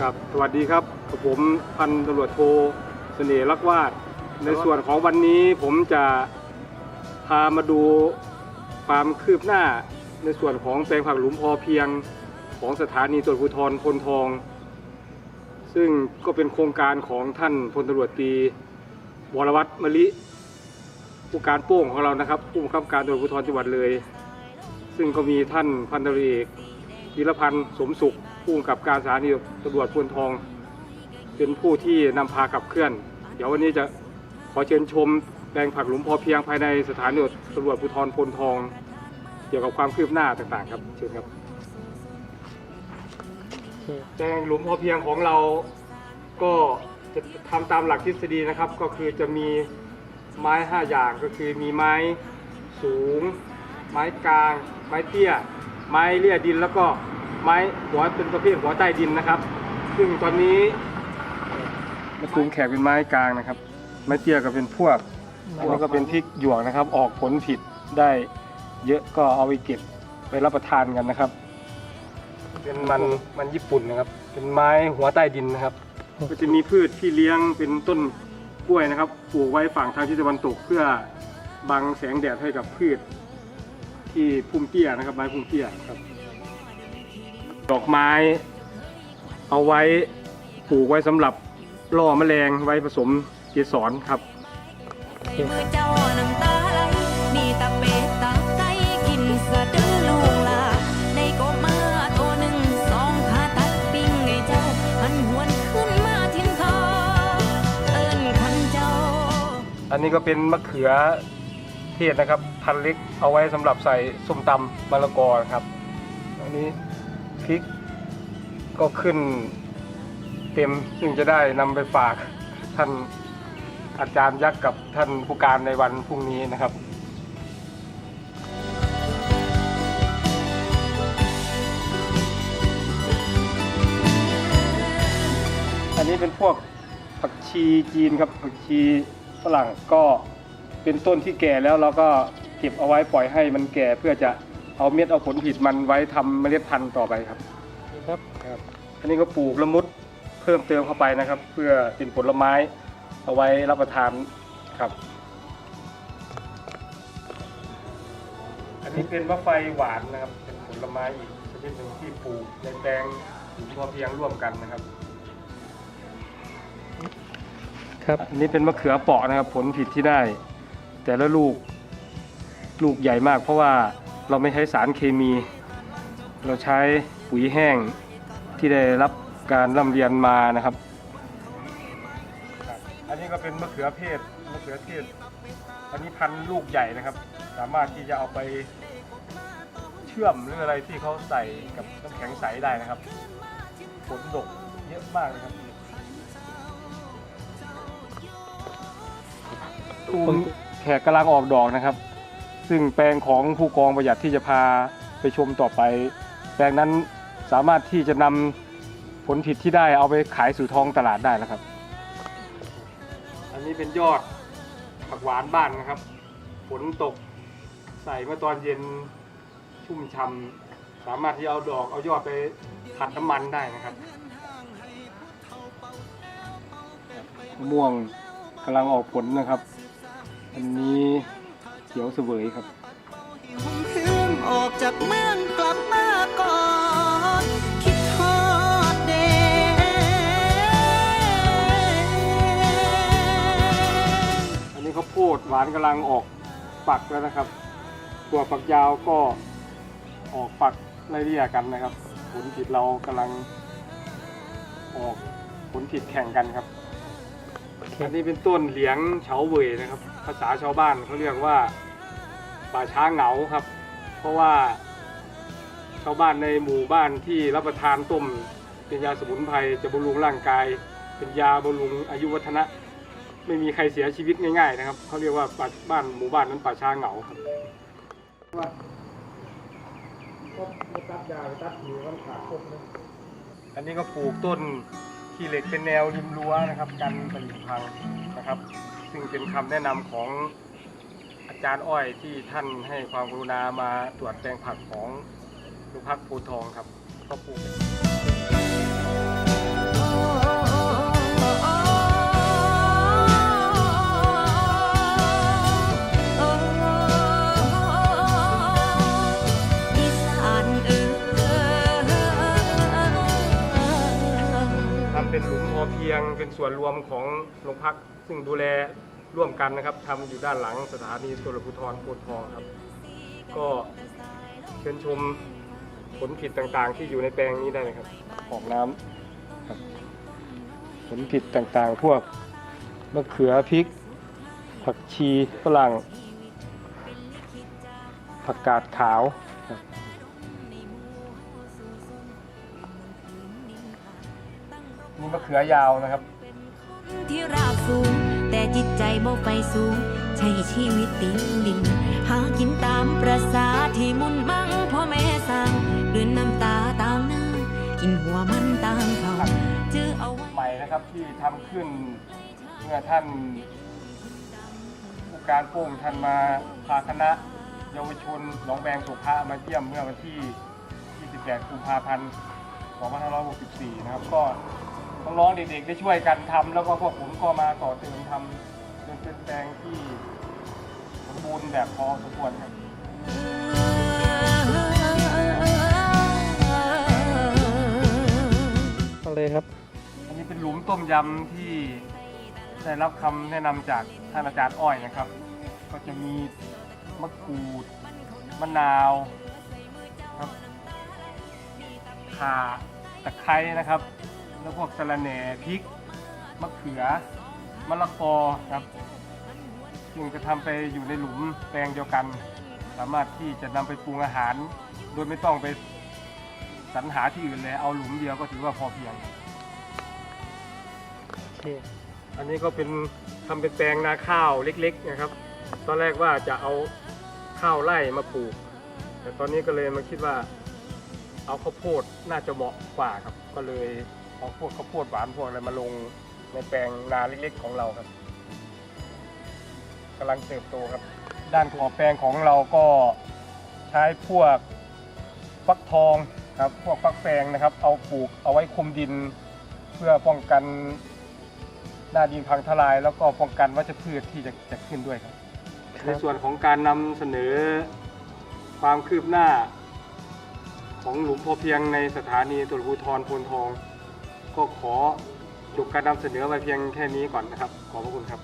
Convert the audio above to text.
ครับสวัสดีครับผมพันตำรวจโทเสน่ห์รักวาด ในส่วนของวันนี้ผมจะพามาดูความคืบหน้าในส่วนของแปลงผักหลุมพอเพียงของสถานีตรวจภูธรพลทอง ซึ่งก็เป็นโครงการของท่านพลตำรวจตีวรวัตรมะลิผู้การโป้งของเรานะครับผู้บังคับการตำรวจภูธรจังหวัดเลย ซึ่งก็มีท่านพันตำรวจเอกธีรพันธ์สมสุข ผู้กับการสถานีตำรวจพลทอง เป็นผู้ที่นำพาขับเคลื่อน เดี๋ยววันนี้จะขอเชิญชมแปลงผักหลุมพอเพียงภายในสถานีตำรวจภูธรพลทอง เกี่ยวกับความคืบหน้าต่างๆ ครับเชิญครับแปลงหลุมพอเพียงของเราก็จะทำตามหลักทฤษฎีนะครับ ก็คือจะมีไม้ 5 อย่างก็คือมีไม้สูง ไม้กลาง ไม้เตี้ย ไม้เลี่ยดินแล้วก็ ไม้หัวเป็นประเภทหัวใต้ดินนะครับ ซึ่งตอนนี้มะตูมแขกเป็นไม้กลางนะครับ ไม้เตี้ยก็เป็นพวกอันนี้ก็เป็นพริกหยวกนะครับ ออกผลผิดได้เยอะก็เอาไปเก็บไปรับประทานกันนะครับ เป็นมันมันญี่ปุ่นนะครับ เป็นไม้หัวใต้ดินนะครับ ก็จะมีพืชที่เลี้ยงเป็นต้นกล้วยนะครับปลูกไว้ฝั่งทางทิศตะวันตกเพื่อบังแสงแดดให้กับพืช ที่พุ่มเตี้ยนะครับไม้พุ่มเตี้ยครับ ดอกไม้ เอาไว้ปลูกไว้สำหรับล่อแมลงไว้ผสมเกสรครับ อันนี้ก็เป็นมะเขือเทศนะครับ พันเล็กเอาไว้สำหรับใส่ส้มตำมะละกอครับ อันนี้ ริก ก็ขึ้นเต็มซึ่งจะได้นำไปฝากท่านอาจารย์ยักษ์กับท่านผู้การในวันพรุ่งนี้นะครับอันนี้เป็นพวกผักชีจีนครับผักชีฝรั่งก็เป็นต้นที่แก่แล้วเราก็เก็บเอาไว้ปล่อยให้มันแก่เพื่อจะ เอาเม็ดเอาผลผลิตมันไว้ทำเมล็ดพันธุ์ต่อไปครับ ครับ ครับอันนี้ก็ปลูกละมุดเพิ่มเติมเข้าไปนะครับ เพื่อเป็นผลไม้เอาไว้รับประทานครับ อันนี้เป็นมะไฟหวานนะครับเป็นผลไม้อีกชนิดหนึ่งที่ปลูกในแปลงปลูกพอเพียงร่วมกันนะครับ ครับ อันนี้เป็นมะเขือเปราะนะครับ ผลผิดที่ได้ แต่ละลูก ลูกใหญ่มาก เพราะว่า เราไม่ใช้สารเคมี เราใช้ปุ๋ยแห้งที่ได้รับการร่ำเรียนมานะครับ อันนี้ก็เป็นมะเขือเพศมะเขือเทศ อันนี้พันธุ์ลูกใหญ่นะครับ สามารถที่จะเอาไปเชื่อมหรืออะไรที่เขาใส่กับน้ำแข็งใสได้นะครับผลดกเยอะมากนะครับตูมแขกกำลังออกดอกนะครับ ซึ่งแปลงของผู้กองประหยัดที่จะพาไปชมต่อไป แปลงนั้นสามารถที่จะนำผลผลิตที่ได้เอาไปขายสู่ท้องตลาดได้แล้วครับ อันนี้เป็นยอดผักหวานบ้านนะครับ ฝนตกใส่เมื่อตอนเย็นชุ่มช่ำสามารถที่เอาดอกเอายอดไปผัดน้ำมันได้นะครับมะม่วงกำลังออกผลนะครับ อันนี้ เขียวเสวยครับเพื่อนออกจากเมืองกลับมาก่อนคิดทอดเดอันนี้ข้าวโพดหวานกำลังออกฝักแล้วนะครับ ตัวฝักยาวก็ออกฝักไล่เลี่ยกันนะครับ ผลผิดเรากำลังออกผลผิดแข่งกันครับ อันนี้เป็นต้นเหลียงเฉาเว่ยนะครับ ภาษาชาวบ้านเขาเรียกว่า ป่าช้าเหงาครับ เพราะว่าชาวบ้านในหมู่บ้านที่รับประทานต้มเป็นยาสมุนไพรจะบำรุงร่างกาย เป็นยาบำรุงอายุวัฒนะ ไม่มีใครเสียชีวิตง่ายๆนะครับเขาเรียกว่าป่าบ้านหมู่บ้านนั้นป่าช้าเหงาครับอันนะอันนี้ก็ปลูกต้นขี้เหล็กเป็นแนวริมรั้วนะครับ กันตลิ่งพังนะครับ ซึ่งเป็นคำแนะนำของ อาจารย์อ้อยที่ท่านให้ความกรุณามาตรวจแปลงผักของลูกพักภูทองครับก็ปลูกทำเป็นหลุมพอเพียงเป็นส่วนรวมของโรงพักซึ่งดูแล ร่วมกันนะครับทำอยู่ด้านหลังสถานีตำรวจภูธรโพนทองครับ ก็เชิญชมผลผิดต่างๆ ที่อยู่ในแปลงนี้ได้เลยครับออกน้ำครับผลผิดต่างๆ พวกมะเขือพริก ผักชีฝรั่ง ผักกาดขาวครับนี่มะเขือยาวนะครับ ที่ราบสูง แต่จิตใจบ่ไฟสูง ใช้ชีวิตติงดิน หากินตามประสาที่มุ่นมั่งพ่อแม่สร้างเดือนน้ำตาต่างหน้า กินหัวมันต่างเขาเจอเอาไว้ ใหม่นะครับที่ทำขึ้นเมื่อท่านผู้การโป้งท่านมาพาคณะเยาวชนหนองแบงสุภามาเยี่ยมเมื่อวันที่ 28 กุมภาพันธ์ 2564 นะครับ ก็ น้องๆเด็กๆได้ช่วยกันทำแล้วก็พวกผมก็มาต่อเติมทำจนเป็นแปลงที่สมบูรณ์แบบพอสมควรครับก็เลยครับ อันนี้เป็นหลุมต้มยำที่ได้รับคำแนะนำจากท่านอาจารย์อ้อยนะครับ ก็จะมีมะกรูด มะนาวครับข่าตะไคร้นะครับ แล้วพวกสะระแหน่พริกมะเขือมะละกอครับซึ่งจะทำไปอยู่ในหลุมแปลงเดียวกัน สามารถที่จะนำไปปรุงอาหาร โดยไม่ต้องไปสรรหาที่อื่นเลยเอาหลุมเดียวก็ถือว่าพอเพียงโอเคอันนี้ก็เป็นทำเป็นแปลงนาข้าวเล็ก ๆ นะครับ ตอนแรกว่าจะเอาข้าวไร่มาปลูก แต่ตอนนี้ก็เลยมาคิดว่า เอาข้าวโพดน่าจะเหมาะกว่าครับก็เลย เอาพวกข้าวโพดหวานพวกอะไรมาลงในแปลงนาเล็กๆของเราครับกำลังเติบโตครับ ด้านขอบแปลงของเราก็ใช้พวกฟักทองครับพวกฟักแฟงนะครับ เอาปลูกเอาไว้คุมดิน เพื่อป้องกันหน้าดินพังทลาย แล้วก็ป้องกันวัชพืชที่จะจะขึ้นด้วยครับ ในส่วนของการนำเสนอความคืบหน้า ของหลุมพอเพียงในสถานีตำรวจภูธรโพนทอง ก็ขอจบการนำเสนอไว้เพียงแค่นี้ก่อนนะครับ ขอบพระคุณครับ